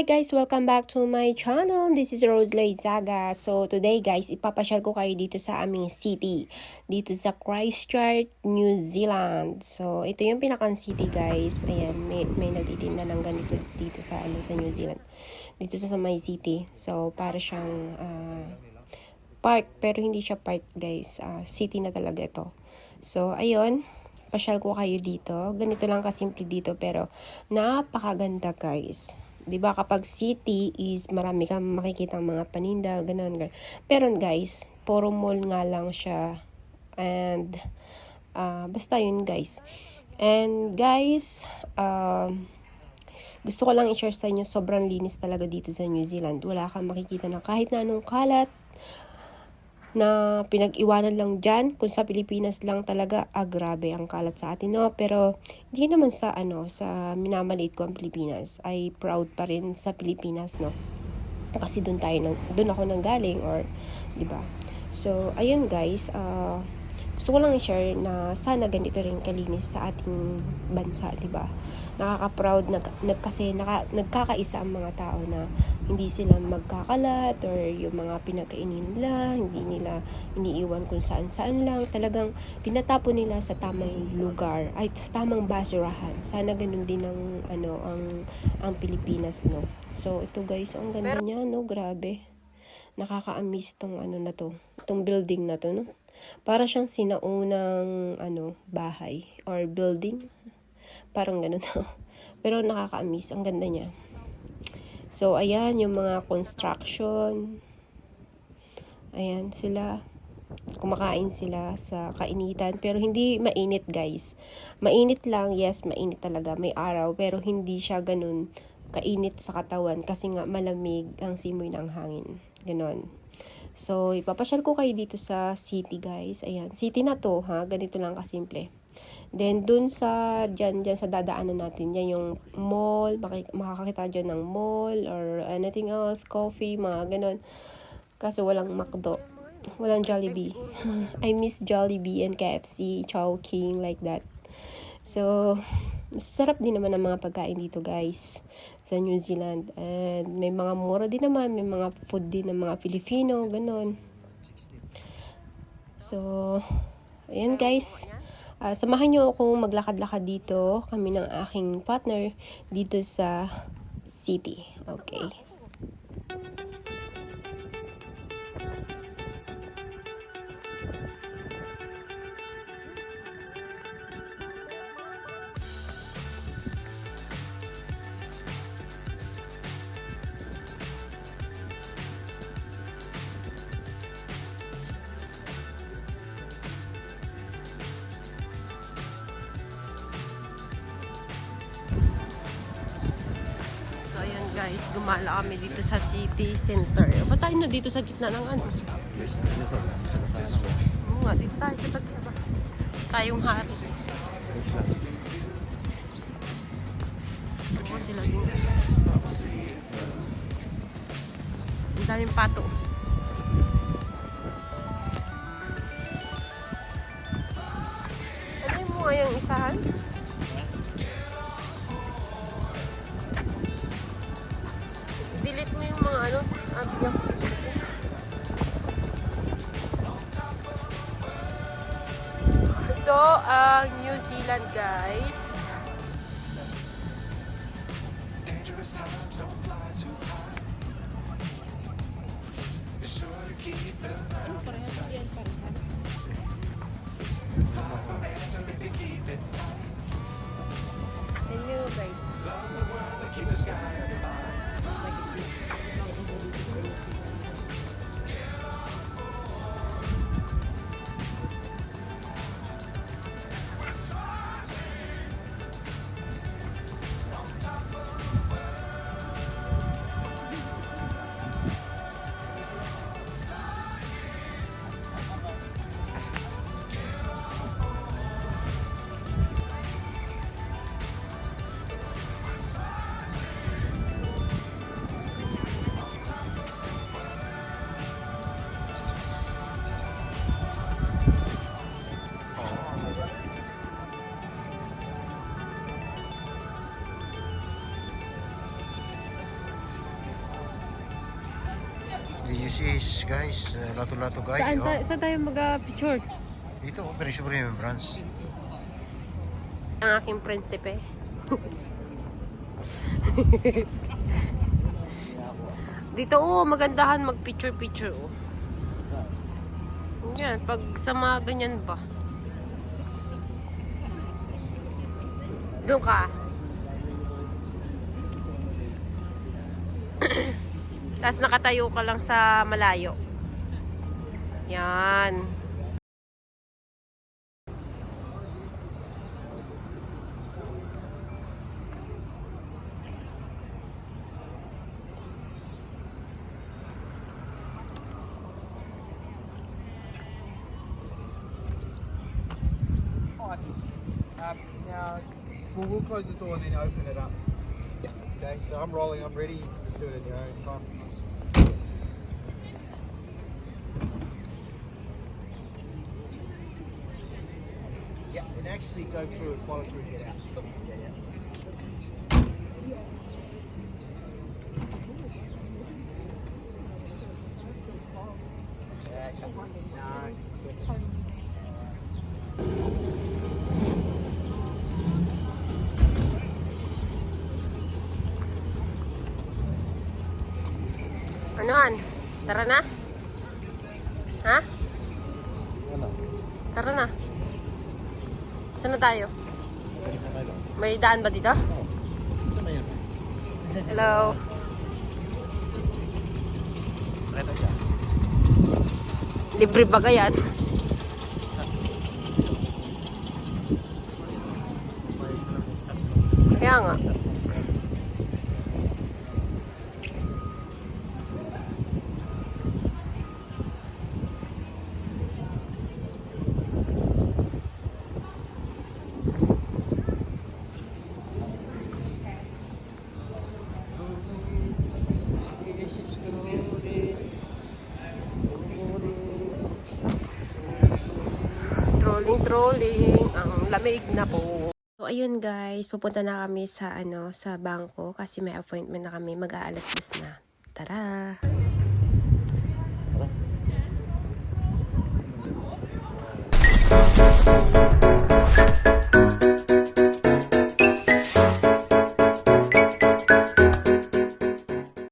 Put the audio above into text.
Hi guys! Welcome back to my channel. This is Rose Loizaga. So today guys, ipapasyal ko kayo dito sa aming city. Dito sa Christchurch, New Zealand. So ito yung pinakang city guys. Ayan, may, may nagtitinda ng ganito dito sa, ano, sa New Zealand. Dito sa may city. So para siyang uh, park. Pero hindi siya park guys. Uh, city na talaga ito. So ayun, pasyal ko kayo dito. Ganito lang kasimple dito pero napakaganda guys. 'Di ba kapag city is marami kang makikita mga paninda, ganun, ganun. Pero guys, puro mall nga lang siya. And uh, basta yun guys. And guys, uh, gusto ko lang i-share sa inyo, sobrang linis talaga dito sa New Zealand. Wala kang makikita na kahit na anong kalat, na pinag-iwanan lang dyan. Kung sa Pilipinas lang talaga, ah, grabe ang kalat sa atin, no? Pero, hindi naman sa, ano, sa minamaliit ko ang Pilipinas. ay proud pa rin sa Pilipinas, no? Kasi doon tayo, doon ako nang galing, or, di ba? So, ayun guys, uh, gusto ko lang i-share na sana ganito rin kalinis sa ating bansa, di ba? Nakaka-proud, nag, nag, kasi naka, nagkakaisa ang mga tao na hindi sila magkakalat or yung mga pinagkainin nila, hindi nila iniiwan kung saan-saan lang. Talagang tinatapon nila sa tamang lugar, ay sa tamang basurahan. Sana ganun din ang, ano, ang, ang Pilipinas, no? So, ito guys, ang ganda Pero, niya, no? Grabe. Nakaka-amaze tong ano na to, tong building na to, no? Para siyang sinaunang, ano, bahay or building. Parang ganun, Pero nakaka-amaze, ang ganda niya. So, ayan, yung mga construction. Ayan, sila. Kumakain sila sa kainitan. Pero hindi mainit, guys. Mainit lang, yes, mainit talaga. May araw, pero hindi siya ganun kainit sa katawan kasi nga malamig ang simoy ng hangin. Ganon. So, ipapasyal ko kayo dito sa city, guys. Ayan, city na to, ha? Ganito lang kasimple. Then, dun sa, dyan, dyan sa dadaanan natin, yan yung mall, makakakita dyan ng mall or anything else, coffee, mga ganon. Kasi walang McDo. Walang Jollibee. I miss Jollibee and KFC, Chowking, like that. So, sarap din naman ang mga pagkain dito guys sa New Zealand. And may mga mura din naman, may mga food din ng mga Filipino, ganon. So, ayan guys. Uh, samahan nyo ako maglakad-lakad dito, kami ng aking partner, dito sa city. Okay. Guys, gumala kami dito sa city center. Ba tayo na dito sa gitna ng ano? Oo nga, dito tayo sa tagkaba. Tayong hari. Oo, dilagin. Ang daming pato. Niya. Ito ang uh, New Zealand guys. This is guys, uh, lato-lato guy. Saan, oh. ta- saan tayo mag-picture? Dito, oh, Perisyo Remembrance. Ang aking prinsipe. Dito oh, magandahan mag-picture-picture oh. Yan, pag sa mga ganyan ba. Doon ka. Tapos nakatayo ka lang sa malayo. Yan. Um, now, we'll, we'll close the door and then open it up. Okay, so I'm rolling, I'm ready. Just do it at your own time. Yeah, and actually go through and follow through and get out. Yeah, yeah. Nice. Anuhan? Tara na? Ha? Tara na. Saan na tayo? May daan ba dito? Hello? Libre ba yan? Kaya nga. Trolling. Ang lamig na po. So, ayun guys. Pupunta na kami sa, ano, sa bangko kasi may appointment na kami. Mag-aalas dos na. Tara!